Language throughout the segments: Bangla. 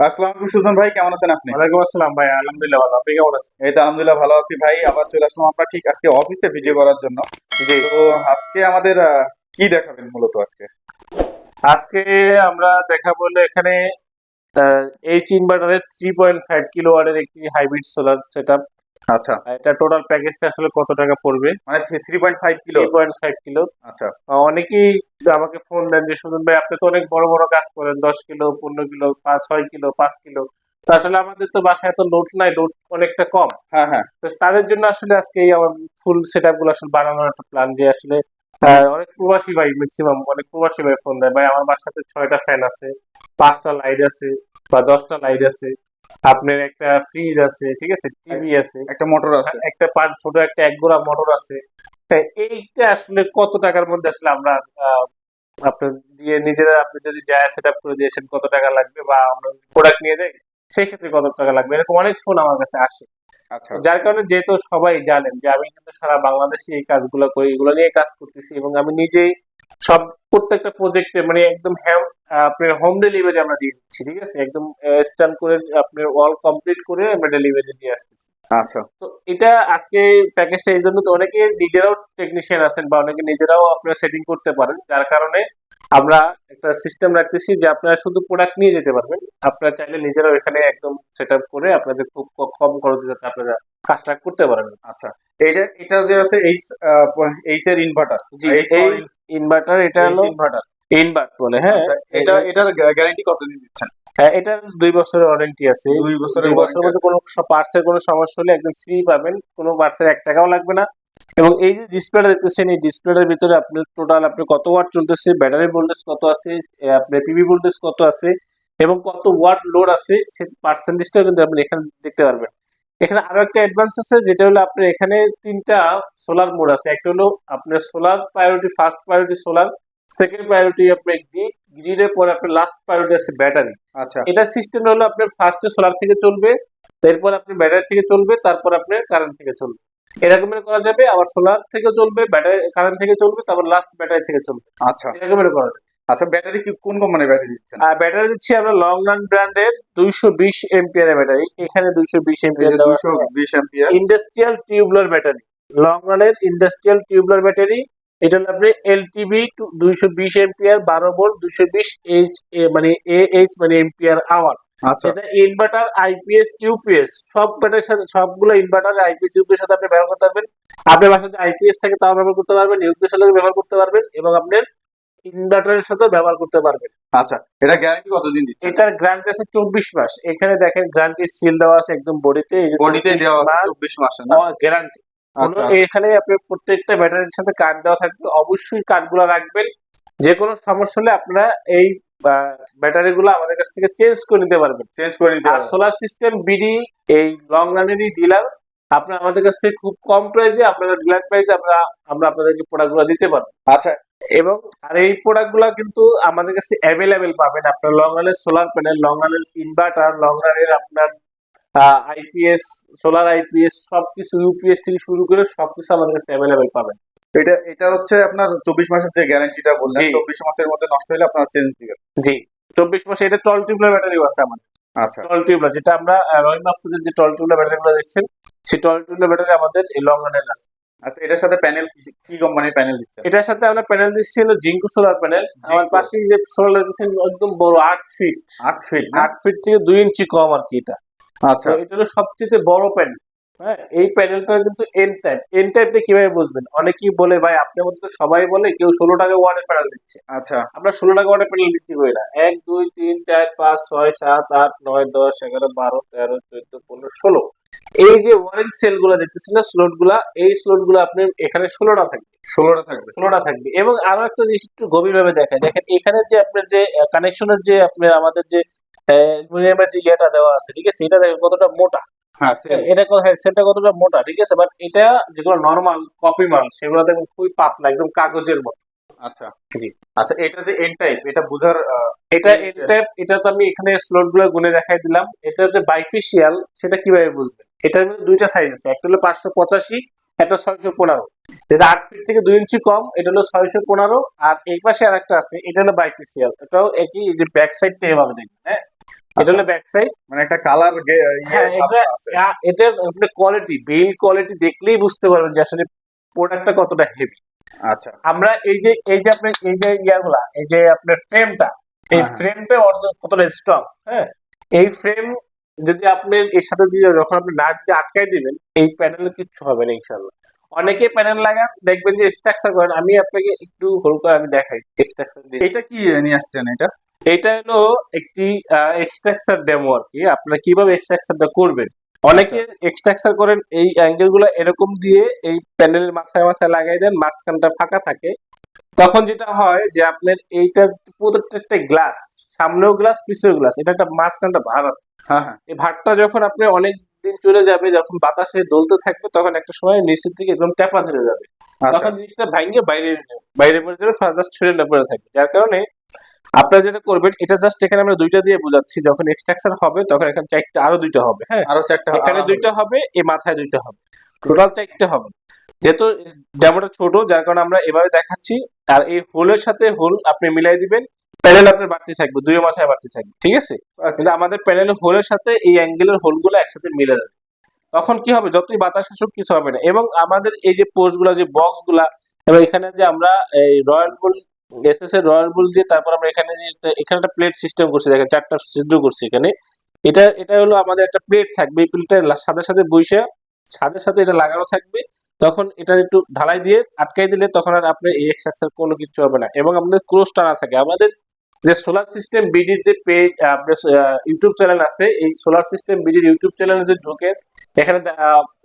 আসসালামু সুজন ভাই কেমন আছেন আপনি? ওয়ালাইকুম আসসালাম ভাই আলহামদুলিল্লাহ ভালো। আপনি কেমন আছেন? এই তো আলহামদুলিল্লাহ ভালো আছি ভাই। আবার চলে আসলাম আমরা ঠিক আজকে অফিসে ভিডিও করার জন্য। জি। তো আজকে আমাদের কি দেখাবেন মূলত আজকে? আজকে আমরা দেখাবো এখানে এইচ ইনভার্টারের থ্রি পয়েন্ট ফাইভ কিলো ওয়ার্ডের একটি হাইব্রিড সোলার সেট আপ আচ্ছা। এটা টোটাল প্যাকেজটা আসলে কত টাকা পড়বে? মানে three point five kilo? Point five kilo. আচ্ছা। অনেকেই আমাকে ফোন দেন যে সুজন ভাই আপনি তো অনেক বড় বড় কাজ করেন। দশ কিলো পনেরো কিলো পাঁচ ছয় কিলো পাঁচ কিলো। তো আসলে আমাদের তো বাসায় এত লোড নাই লোড অনেকটা কম। হ্যাঁ হ্যাঁ। তো তাদের জন্য আসলে আজকে এই আমার ফুল সেট আপগুলো আসলে বানানোর একটা প্ল্যান যে আসলে অনেক প্রবাসী ভাই ম্যাক্সিমাম অনেক প্রবাসী ভাই ফোন দেয়। ভাই আমার বাসাতে ছয়টা ফ্যান আছে পাঁচটা লাইট আছে বা দশটা লাইট আছে। আপনার একটা ফ্রিজ আছে ঠিক আছে? টিভি আছে। একটা মোটর আছে। একটা পাঁচ ছোট একটা এক গোড়া মোটর আছে। এইটা আসলে কত টাকার মধ্যে আসলে আমরা আপনার দিয়ে নিজেরা আপনি যদি যায় সেট আপ করে দিয়েছেন কত টাকা লাগবে বা আমরা প্রোডাক্ট নিয়ে যাই সেই ক্ষেত্রে কত টাকা লাগবে? এরকম অনেক ফোন আমার কাছে আসে। আচ্ছা। যার কারণে যেহেতু সবাই জানেন যে আমি কিন্তু সারা বাংলাদেশে এই কাজগুলো করি এগুলো নিয়ে কাজ করতেছি এবং আমি নিজেই সব প্রত্যেকটা প্রজেক্টে মানে একদম আপনার হোম ডেলিভারি আমরা দিয়ে দিচ্ছি ঠিক আছে? একদম স্ট্যান্ড করে আপনার অল কমপ্লিট করে আমরা ডেলিভারি দিয়ে আসতেছি। আচ্ছা। তো এটা আজকে প্যাকেজটা এই জন্য তো অনেকে নিজেরাও টেকনিশিয়ান আছেন বা অনেকে নিজেরাও আপনারা সেটিং করতে পারেন যার কারণে আমরা একটা সিস্টেম রাখতেছি যে আপনারা শুধু প্রোডাক্ট নিয়ে যেতে পারবেন। আপনারা চাইলে নিজেরাও এখানে একদম সেট আপ করে আপনাদের খুব কম খরচে যাতে আপনারা কাজটা করতে পারেন। আচ্ছা এটা এটা যে আছে এইচ এইচ এর ইনভার্টার জি এই ইনভার্টার এটা হলো ইনভার্টার ইনভার্ট বলে হ্যাঁ? আচ্ছা এটা এটার গ্যারান্টি কতদিন দিচ্ছেন? হ্যাঁ, এটার দুই বছরের ওয়ারেন্টি আছে। দুই বছরের দুই বছরের মধ্যে কোনো পার্টসের কোনো সমস্যা হলে একদম ফ্রি পাবেন। কোনো পার্টসের এক টাকাও লাগবে না। এবং এই যে ডিসপ্লেটা দেখতেছেন এই ডিসপ্লেটার ভিতরে আপনার টোটাল আপনি কত ওয়াট চলতেছে ব্যাটারি ভোল্টেজ কত আছে আপনার পিভি ভোল্টেজ কত আছে এবং কত ওয়াট লোড আছে সেই পার্সেন্টেজটাও কিন্তু আপনি এখানে দেখতে পারবেন। এখানে আরও একটা অ্যাডভান্স আছে যেটা হলো আপনার এখানে তিনটা সোলার মোড আছে। একটা হলো আপনার solar priority first priority solar second priority আপনার গ্রিড গ্রিডের পরে আপনার লাস্ট প্রায়োরিটি আছে ব্যাটারি আচ্ছা। এটা সিস্টেম হলো আপনার ফার্স্টে সোলার থেকে চলবে তারপর আপনার ব্যাটারি থেকে চলবে তারপর আপনার কারেন্ট থেকে চলবে। এরকমের করা যাবে আবার সোলার থেকে চলবে ব্যাটারি কারেন্ট থেকে চলবে তারপর লাস্ট ব্যাটারি থেকে চলবে। আচ্ছা। এরকমের করা যাবে। আচ্ছা ব্যাটারি কি কোন কোম্পানির ব্যাটারি দিচ্ছেন? আর ব্যাটারি দিচ্ছি আমরা লং রান ব্র্যান্ডের দুইশো বিশ এমপিয়ার ব্যাটারি। এখানে দুইশো বিশ এমপিয়ার দেওয়া বিশ ampere. Industrial tubular battery long রানের ইন্ডাস্ট্রিয়াল টিউবলার ব্যাটারি এটা হলো আপনি এলটিবি দুইশো বিশ এমপিয়ার বারো ভোল্ট দুইশো বিশ এইচ মানে এ এইচ মানে এমপিয়ার আওয়ার আচ্ছা। এটা ইনভার্টার আইপিএস ইউপিএস সব ব্যাটারির সাথে সবগুলো ইনভার্টার আইপিএস ইউপিএস সাথে আপনি ব্যবহার করতে পারবেন। আপনার বাসায় আইপিএস থাকে তাও ব্যবহার করতে পারবেন। ইউপিএস ব্যবহার করতে পারবেন এবং আপনার ইনভার্টারের সাথেও ব্যবহার করতে পারবেন। আচ্ছা এটা গ্যারান্টি কতদিন দিচ্ছেন? এটার গ্যারান্টি আছে চব্বিশ মাস। এখানে দেখেন গ্যারান্টি সিল দেওয়া আছে একদম বডিতে। বডিতে দেওয়া আছে চব্বিশ মাসে গ্যারান্টি আচ্ছা এখানে আপনি প্রত্যেকটা ব্যাটারির সাথে কার্ড দেওয়া থাকবে। অবশ্যই কার্ডগুলো রাখবেন। যে কোনো সমস্যা হলে আপনারা এই ব্যাটারি গুলো আমাদের কাছ থেকে চেঞ্জ করে নিতে পারবেন। চেঞ্জ করে নিতে আর সোলার সিস্টেম বিডি এই লং রানেরই ডিলার আপনারা আমাদের কাছ থেকে খুব কম প্রাইসে আপনারা ডিলার প্রাইসে আমরা আমরা আপনাদেরকে প্রোডাক্টগুলো দিতে পারব। আচ্ছা এবং আর এই প্রোডাক্টগুলো কিন্তু আমাদের কাছে অ্যাভেলেবেল পাবেন। আপনার লং রানের সোলার প্যানেল লং রানের ইনভার্টার লং রানের আপনার আইপিএস সোলার আইপিএস সবকিছু ইউপিএস থেকে শুরু করে সবকিছু আমাদের কাছে অ্যাভেলেবেল পাবেন। এটা এটা হচ্ছে আপনার চব্বিশ মাসের যে গ্যারান্টিটা বললেন। চব্বিশ মাসের মধ্যে নষ্ট হলে আপনার চেঞ্জ দিবেন। জি। চব্বিশ মাসে এটা টল টিউবলার ব্যাটারিও আছে আমাদের। আচ্ছা। টল টিউবলার যেটা আমরা রয় মাহফুজের যে টল টিউবলার ব্যাটারিগুলো দেখছেন সেই টল টিউবলার ব্যাটারি আমাদের এই লং রানের আছে। আচ্ছা এটার সাথে প্যানেল কি কোম্পানির প্যানেল দিচ্ছে? এটার সাথে আমরা প্যানেল দিচ্ছি হলো জিঙ্কো সোলার প্যানেল আমার। পাশে যে সোলার দিচ্ছেন একদম বড় আট ফিট আট ফিট আট ফিট থেকে দুই ইঞ্চি কম আর কি এটা। আচ্ছা। এটা হলো সবচেয়ে বড় প্যানেল হ্যাঁ এই প্যানেলটা কিন্তু এন টাইপ এন টাইপটা কীভাবে বুঝবেন? অনেকেই বলে ভাই আপনার মধ্যে সবাই বলে কেউ ষোলো টাকা ওয়ার্ডের প্যানেল দিচ্ছে। আচ্ছা। আমরা ষোলো টাকা ওয়ার্ডের প্যানেল বিক্রি করি না এক দুই তিন চার পাঁচ ছয় সাত আট নয় দশ এগারো বারো তেরো চোদ্দ পনেরো ষোলো। এই যে ওয়ারেন্ট সেলগুলা দেখতেছেন না স্লোটগুলা এই স্লোটগুলো আপনি এখানে ষোলোটা থাকবে। ষোলোটা থাকবে। ষোলোটা থাকবে। এবং আরও একটা জিনিস একটু গভীর ভাবে দেখায় দেখেন এখানে যে আপনার যে কানেকশনের যে আপনার আমাদের যে মিনিমামের যে ইয়েটা দেওয়া আছে ঠিক আছে? এটা দেখেন কতটা মোটা। হ্যাঁ এটা হ্যাঁ সেটা কতটা মোটা ঠিক আছে? বাট এটা যেগুলো নর্মাল কপি মাল সেগুলো দেখবেন খুবই পাতলা একদম কাগজের মতো। আচ্ছা। জি। আচ্ছা এটা যে এন টাইপ এটা বুঝার এটা এটা- এটা এটা তো আমি এখানে স্লোটগুলো গুনে দেখাই দিলাম। এটা যে বাইফিশিয়াল সেটা কীভাবে বুঝবেন এটার মধ্যে দুইটা সাইজ আছে একটা হলো পাঁচশো পঁচাশি একটা ছয়শো পনেরো। যেটা আট ফিট থেকে দুই ইঞ্চি কম এটা হলো ছয়শো পনেরো আর এই পাশে আর একটা আছে এটা হলো বাইফিশিয়াল এটাও একই যে ব্যাক সাইডটা এভাবে দেখবেন হ্যাঁ? এটা হলো ব্যাক সাইড মানে একটা কালার হ্যাঁ এটা এটার আপনার কোয়ালিটি বিল কোয়ালিটি দেখলেই বুঝতে পারবেন যে আসলে প্রোডাক্টটা কতটা হেভি আচ্ছা। আমরা এই যে এই যে আপনার এই যে ইয়াগুলা এই যে আপনার ফ্রেমটা এই হ্যাঁ। ফ্রেমটা কতটা স্ট্রং হ্যাঁ? এই ফ্রেম যদি আপনি এর সাথে দিয়ে যখন আপনি নাট দিয়ে আটকাই দিবেন এই প্যানেলে কিচ্ছু হবে না ইনশাল্লাহ অনেকে প্যানেল লাগান দেখবেন যে এক্সট্রাকচার করেন। আমি আপনাকে একটু হোল করে আমি দেখাই এক্সট্রাকচার দিয়ে। এটা কি নিয়ে আসছেন এটা? এটা হলো একটি এক্সট্রাকচার ডেমো আর কি আপনারা কীভাবে এক্সট্রাকচারটা করবেন? অনেকে এক্সট্রাকচার করেন এই অ্যাঙ্গেলগুলো এরকম দিয়ে এই প্যানেলের মাথায় মাথায় লাগাই দেন মাঝখানটা ফাঁকা থাকে। তখন যেটা হয় যে আপনার এইটার প্রত্যেকটা গ্লাস সামনেও গ্লাস পিছেও গ্লাস এটা একটা মাঝখানটা ভার আছে। হ্যাঁ হ্যাঁ। এই ভারটা যখন আপনি অনেক দিন চলে যাবে যখন বাতাসে দোলতে থাকবে তখন একটা সময় নিচের দিকে একদম ট্যাপা ধরে যাবে। আচ্ছা। তখন জিনিসটা ভাঙিয়ে বাইরে বাইরে পড়ে যাবে জাস্ট ছড়িয়ে পড়ে থাকবে। যার কারণে আপনারা যেটা করবেন এটা জাস্ট এখানে আমরা দুইটা দিয়ে বোঝাচ্ছি যখন এক্সট্রাকশন হবে তখন এখানে চারটা আরও দুইটা হবে হ্যাঁ? আরও চারটা এখানে দুইটা হবে এই মাথায় দুইটা হবে। টোটাল চারটে হবে। যেহেতু ডেমোটা ছোট যার কারণে আমরা এভাবে দেখাচ্ছি আর এই হোলের সাথে হোল আপনি মিলাই দিবেন প্যানেল আপনার বাড়তি থাকবে দুই মাথায় বাড়তি থাকবে ঠিক আছে? আচ্ছা, কিন্তু আমাদের প্যানেল হোলের সাথে এই অ্যাঙ্গেলের হোলগুলো একসাথে মিলে যাবে। তখন কি হবে? যতই বাতাস আসুক কিছু হবে না। এবং আমাদের এই যে পোস্টগুলা যে বক্সগুলা এবং এখানে যে আমরা এই রয়্যাল বুল এসএস এর রয়্যাল বুল দিয়ে তারপর আমরা এখানে যে এখানে একটা প্লেট সিস্টেম করছি, দেখেন চারটা ছিদ্র করছি এখানে। এটা এটা হলো আমাদের একটা প্লেট থাকবে, এই প্লেটের সাথে সাথে বইসা, সাথে সাথে এটা লাগানো থাকবে। তখন এটা একটু ঢালাই দিয়ে আটকাই দিলে তখন আর আপনার এই এক্সট্রাকচার কোনো কিছু হবে না। এবং আমাদের ক্রোশ টানা থাকে। আমাদের যে সোলার সিস্টেম বিডির যে পেজ আপনার ইউটিউব চ্যানেল আছে, এই সোলার সিস্টেম বিডির ইউটিউব চ্যানেলে যে ঢোকে, এখানে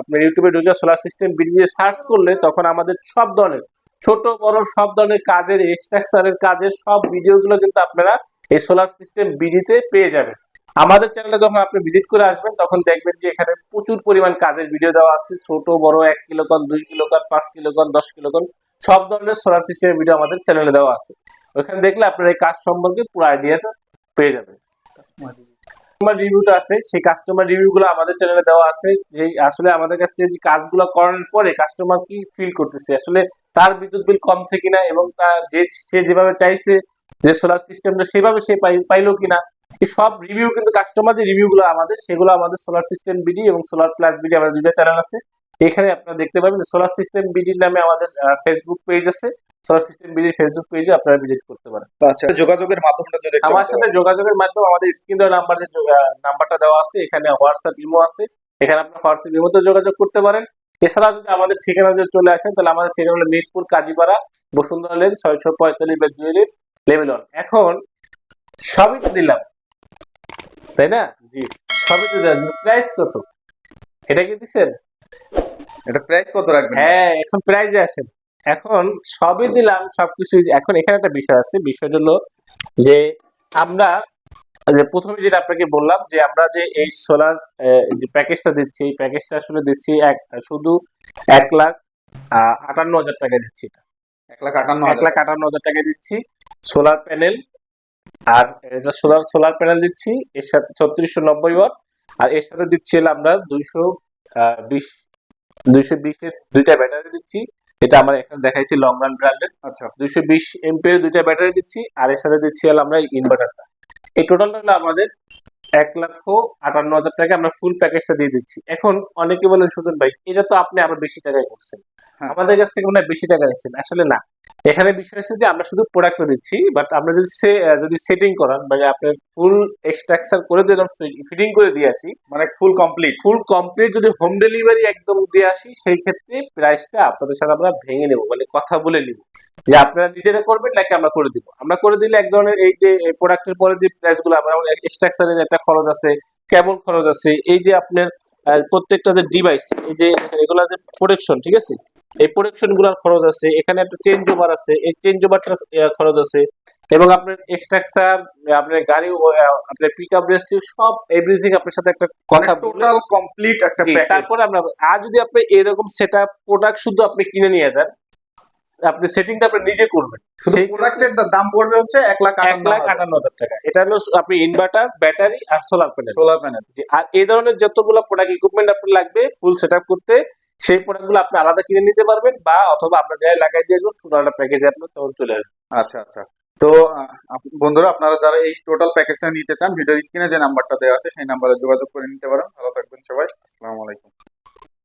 আপনার ইউটিউবে ঢুকে সোলার সিস্টেম বিডি দিয়ে সার্চ করলে তখন আমাদের সব ধরনের ছোট, বড় সব ধরনের কাজের এক্সট্রাকচারের কাজের সব ভিডিওগুলো কিন্তু আপনারা এই সোলার সিস্টেম বিডিতে পেয়ে যাবেন। আমাদের চ্যানেলে যখন আপনি ভিজিট করে আসবেন, তখন দেখবেন যে এখানে প্রচুর পরিমাণ কাজের ভিডিও দেওয়া আছে। ছোট, বড়, এক কিলোকন দুই কিলোকন পাঁচ কিলোকন দশ কিলোকন সব ধরনের সোলার সিস্টেমের ভিডিও আমাদের চ্যানেলে দেওয়া আছে। ওখানে দেখলে আপনার এই কাজ সম্পর্কে পুরো আইডিয়াটা পেয়ে যাবেন। কাস্টমার রিভিউটা আছে, সেই কাস্টমার রিভিউগুলো আমাদের চ্যানেলে দেওয়া আছে। যে আসলে আমাদের কাছ যে কাজগুলো করার পরে কাস্টমার কি ফিল করতেছে, আসলে তার বিদ্যুৎ বিল কমছে কিনা এবং তার যে, সে যেভাবে চাইছে, যে সোলার সিস্টেমটা সেভাবে সে পাই- পাইলো কিনা, এই সব রিভিউ কিন্তু কাস্টমার যে রিভিউগুলো আমাদের, সেগুলো আমাদের সোলার সিস্টেম বিডি এবং সোলার প্লাস বিডি আমাদের দুইটা চ্যানেল আছে। এখানে আপনারা দেখতে পাবেন সোলার সিস্টেম বিডির নামে আমাদের ফেসবুক পেজ আছে। সোলার সিস্টেম বিডির ফেসবুক পেজে আপনারা ভিজিট করতে পারেন। আচ্ছা যোগাযোগের মাধ্যমটা যদি আমার সাথে যোগাযোগের মাধ্যমে আমাদের স্ক্রিন দেওয়া নাম্বার যে নাম্বারটা দেওয়া আছে। এখানে হোয়াটসঅ্যাপ ইমো আছে। এখানে আপনার হোয়াটসঅ্যাপ ইমোতে যোগাযোগ করতে পারেন। এছাড়া যদি আমাদের ঠিকানা যদি চলে আসেন তাহলে আমাদের ঠিকানা হলো মিরপুর কাজীপাড়া বসুন্ধরা লেন ছয়শো পঁয়তাল্লিশ বা দুই লেন লেভেল ওয়ান। এখন সবই তো দিলাম তাই না? জি সবই তো দিলাম। প্রাইস কত? এটা কি দিচ্ছেন? এটা প্রাইস কত রাখবেন? হ্যাঁ এখন প্রাইজে আসেন। এখন সবই দিলাম সবকিছু এখন এখানে একটা বিষয় আছে বিষয়টা হলো যে আমরা যে প্রথমে যেটা আপনাকে বললাম যে আমরা যে এই সোলার যে প্যাকেজটা দিচ্ছি এই প্যাকেজটা আসলে দিচ্ছি এক শুধু এক লাখ আটান্ন হাজার টাকা দিচ্ছি এটা। এক লাখ আটান্ন এক লাখ আটান্ন হাজার টাকা দিচ্ছি সোলার প্যানেল আর এটা সোলার সোলার প্যানেল দিচ্ছি এর সাথে ছত্রিশশো নব্বই ওয়াট আর এর সাথে দিচ্ছি আমরা দুইশো বিশ দুইশো বিশের দুইটা ব্যাটারি দিচ্ছি। এটা আমরা এখানে দেখাইছি লং রান ব্র্যান্ডের আচ্ছা। দুইশো বিশ এমপিএর দুইটা ব্যাটারি দিচ্ছি। আর এর সাথে দিচ্ছি হলো আমরা ইনভার্টারটা এই টোটাল হলো আমাদের এক লক্ষ আটান্ন হাজার টাকা আমরা ফুল প্যাকেজটা দিয়ে দিচ্ছি। এখন অনেকে বলেন সুজন ভাই এটা তো আপনি আরও বেশি টাকায় করছেন। হ্যাঁ। আমাদের কাছ থেকে মনে হয় বেশি টাকা নিচ্ছেন আসলে না। এখানে বিষয় হচ্ছে যে আমরা শুধু প্রোডাক্টটা দিচ্ছি বাট আমরা যদি সে যদি সেটিং করান মানে আপনার ফুল এক্সট্রাকচার করে যদি ফিটিং করে দিয়ে আসি মানে ফুল কমপ্লিট ফুল কমপ্লিট যদি হোম ডেলিভারি একদম দিয়ে আসি সেই ক্ষেত্রে প্রাইসটা আপনাদের সাথে আমরা ভেঙে নেব মানে কথা বলে নিব। যে আপনারা নিজেরা করবেন নাকি আমরা করে দিব? আমরা করে দিলে এক ধরনের এই যে প্রোডাক্টের পরে যে প্রাইসগুলো আমরা এক্সট্রাকচারের একটা খরচ আছে কেবল খরচ আছে এই যে আপনার প্রত্যেকটা যে ডিভাইস এই যে এগুলা যে প্রোটেকশন ঠিক আছে? এই প্রোটেকশনগুলার খরচ আছে এখানে একটা চেঞ্জ ওভার আছে এই চেঞ্জ ওভারটার খরচ আছে এবং আপনার এক্সট্রাকচার আপনার গাড়ি আপনার পিক আপ রেস্ট সব এভরিথিং আপনার সাথে একটা কথা টোটাল কমপ্লিট একটা প্যাকেজ তারপরে আমরা আর যদি আপনি এরকম সেট আপ প্রোডাক্ট শুধু আপনি কিনে নিয়ে যান আপনি সেটিংটা আপনি নিজে করবেন। সেই প্রোডাক্টের দাম পড়বে হচ্ছে এক লাখ এক লাখ আটান্ন হাজার টাকা। এটা হলো আপনি ইনভার্টার ব্যাটারি আর সোলার প্যানেল সোলার প্যানেল আর এই ধরনের যতগুলো প্রোডাক্ট ইকুইপমেন্ট আপনার লাগবে ফুল সেট করতে সেই প্রোডাক্টগুলো আপনি আলাদা কিনে নিতে পারবেন বা অথবা আপনার জায়গায় লাগাই দিয়ে আসবেন টোটালটা প্যাকেজে আপনার তখন চলে আসবে আচ্ছা আচ্ছা। তো বন্ধুরা আপনারা যারা এই টোটাল প্যাকেজটা নিতে চান ভিডিওর স্ক্রিনে যে নাম্বারটা দেওয়া আছে সেই নাম্বারে যোগাযোগ করে নিতে পারেন। ভালো থাকবেন সবাই। আসসালামু আলাইকুম।